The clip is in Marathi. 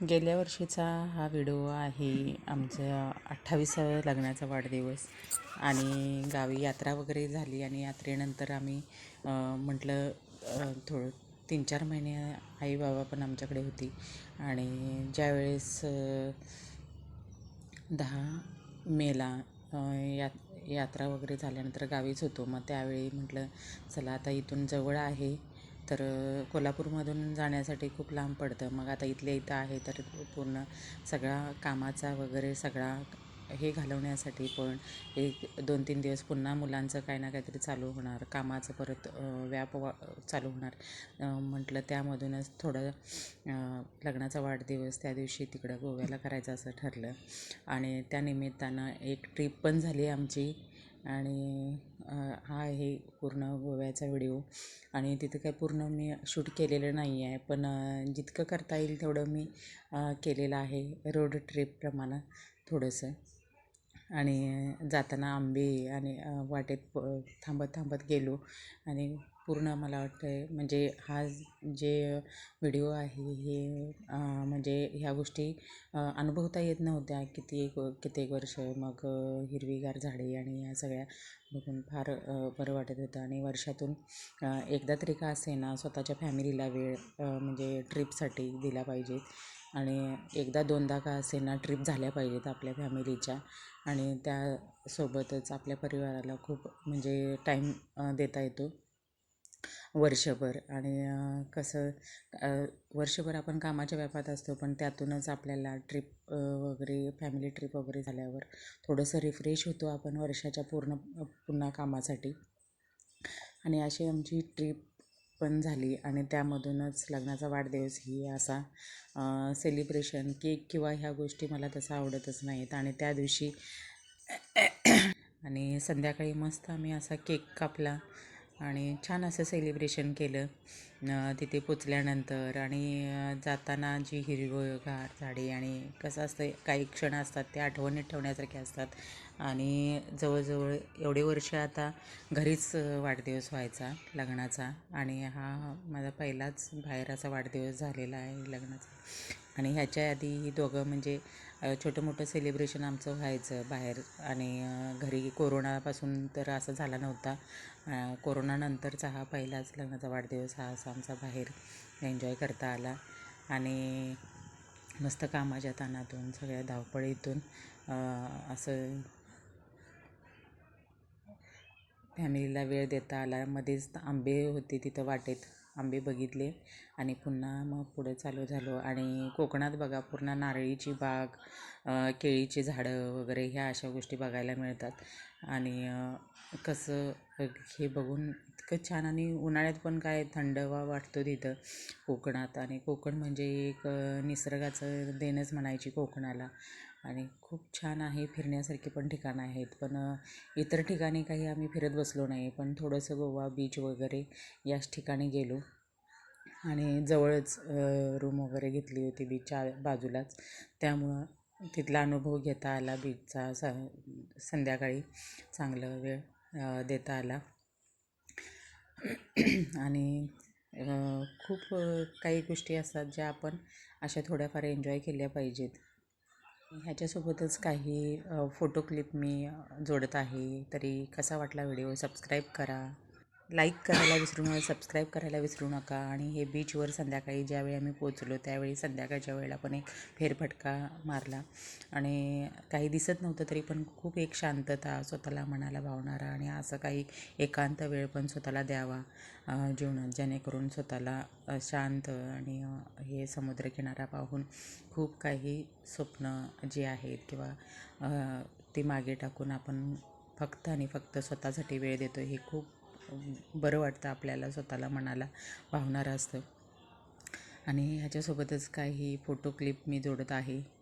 गेल्या वर्षीचा हा व्हिडिओ आहे आमचं अठ्ठावीसाव्या लग्नाचा वाढदिवस आणि गावी यात्रा वगैरे झाली आणि यात्रेनंतर आम्ही म्हटलं थोडं तीन चार महिने आई बाबा पण आमच्याकडे होती आणि ज्यावेळेस दहा मेला यात या यात्रा वगैरे झाल्यानंतर गावीच होतो. मग त्यावेळी म्हटलं चला आता इथून जवळ आहे. तर कोल्हापूरमधून जाण्यासाठी खूप लांब पडतं. मग आता इथल्या इथं आहे तर पूर्ण सगळा कामाचा वगैरे सगळा हे घालवण्यासाठी पण एक दोन तीन दिवस पुन्हा मुलांचं काही ना काहीतरी चालू होणार. कामाचं परत व्याप वा चालू होणार. म्हटलं त्यामधूनच थोडं लग्नाचा वाढदिवस त्या दिवशी तिकडं गोव्याला करायचं असं ठरलं. आणि त्या निमित्तानं एक ट्रीप पण झाली आमची. आणि हा आहे पूर्ण गोव्याचा व्हिडिओ. आणि तिथं काय पूर्ण मी शूट केलेलं नाही आहे पण जितकं करता येईल तेवढं मी केलेलं आहे रोड ट्रिपप्रमाणं थोडंसं. आणि जाताना आंबे आणि वाटेत थांबत थांबत गेलो. आणि पूर्ण मला वाटतं आहे म्हणजे हा जे व्हिडिओ आहे हे म्हणजे ह्या गोष्टी अनुभवता येत नव्हत्या. किती एक कित्येक वर्ष मग हिरवीगार झाडे आणि या सगळ्या बघून फार बरं वाटत होतं. आणि वर्षातून एकदा तरी का असेना स्वतःच्या फॅमिलीला वेळ म्हणजे ट्रिपसाठी दिला पाहिजे आणि एकदा दोनदा का असेना ट्रिप झाल्या पाहिजेत आपल्या फॅमिलीच्या आणि त्यासोबतच आपल्या परिवाराला खूप म्हणजे टाईम देता येतो. वर्षभर आणि कसं वर्षभर आपण कामाच्या व्यापात असतो पण त्यातूनच आपल्याला ट्रिप वगैरे फॅमिली ट्रिप वगैरे झाल्यावर थोडंसं रिफ्रेश होतो आपण वर्षाच्या पूर्ण पुन्हा कामासाठी. आणि अशी आमची ट्रिप पण झाली आणि त्यामधूनच लग्नाचा वाढदिवस ही असा सेलिब्रेशन केक किंवा ह्या गोष्टी मला तसं आवडतच नाहीत. आणि त्या दिवशी आणि संध्याकाळी मस्त आम्ही असा केक कापला. आणि छान असं सेलिब्रेशन केलं. तिथे पोचल्यानंतर आणि जाताना जी हिरवगार झाडे आणि कसं असतं काही क्षण असतात ते आठवणीत ठेवण्यासारखे असतात. आणि जवळजवळ एवढे वर्ष आता घरीच वाढदिवस व्हायचा लग्नाचा आणि हा माझा पहिलाच बाहेर असा वाढदिवस झालेला आहे लग्नाचा. आणि ह्याच्या आधी ही दोघं म्हणजे छोटं मोठं सेलिब्रेशन आमचं व्हायचं बाहेर आणि घरी कोरोनापासून तर असं झाला नव्हता. कोरोनानंतरचा हा पहिलाच लग्नाचा वाढदिवस हा असा आमचा बाहेर एन्जॉय करता आला. आणि मस्त कामाच्या ताणातून सगळ्या धावपळीतून असं फॅमिलीला वेळ देता आला. मध्येच आंबे होते तिथं वाटेत. आंबे बघितले आणि पुन्हा मग पुढे चालू झालो. आणि कोकणात बघा पूर्ण नारळीची बाग केळीची झाडं वगैरे ह्या अशा गोष्टी बघायला मिळतात. आणि कसं हे बघून इतकं छान आणि उन्हाळ्यात पण काय थंडवा वाटतो तिथं कोकणात. आणि कोकण म्हणजे एक निसर्गाचं देणंच म्हणायची कोकणाला. आणि खूप छान आहे फिरण्यासारखी पण ठिकाणं आहेत. पण इतर ठिकाणी काही आम्ही फिरत बसलो नाही. पण थोडंसं गोवा बीच वगैरे याच ठिकाणी गेलो. आणि जवळच रूम वगैरे घेतली होती बीचच्या बाजूलाच. त्यामुळं तिथला अनुभव घेता आला बीचचा स संध्याकाळी चांगलं वेळ देता आला. आणि खूप काही गोष्टी असतात ज्या आपण अशा थोड्याफार एन्जॉय केल्या पाहिजेत. ह्याच्यासोबतच काही फोटो क्लिप मी जोडत आहे. तरी कसा वाटला व्हिडिओ? सबस्क्राईब करा. लाईक करायला विसरू नका सबस्क्राईब करायला विसरू नका आणि हे बीचवर संध्याकाळी ज्यावेळी आम्ही पोचलो त्यावेळी संध्याकाळच्या वेळेला पण एक फेरफटका मारला. आणि काही दिसत नव्हतं तरी पण खूप एक शांतता स्वतःला मनाला भावणारा आणि असं काही एकांत वेळ पण स्वतःला द्यावा जीवनात जेणेकरून स्वतःला शांत आणि हे समुद्रकिनारा पाहून खूप काही स्वप्न जे आहेत किंवा ती मागे टाकून आपण फक्त आणि फक्त स्वतःसाठी वेळ देतो हे खूप बरं वाटतं आपल्याला स्वतःला मनाला भावणारं असतं. आणि ह्याच्यासोबतच काही फोटो क्लिप मी जोडत आहे.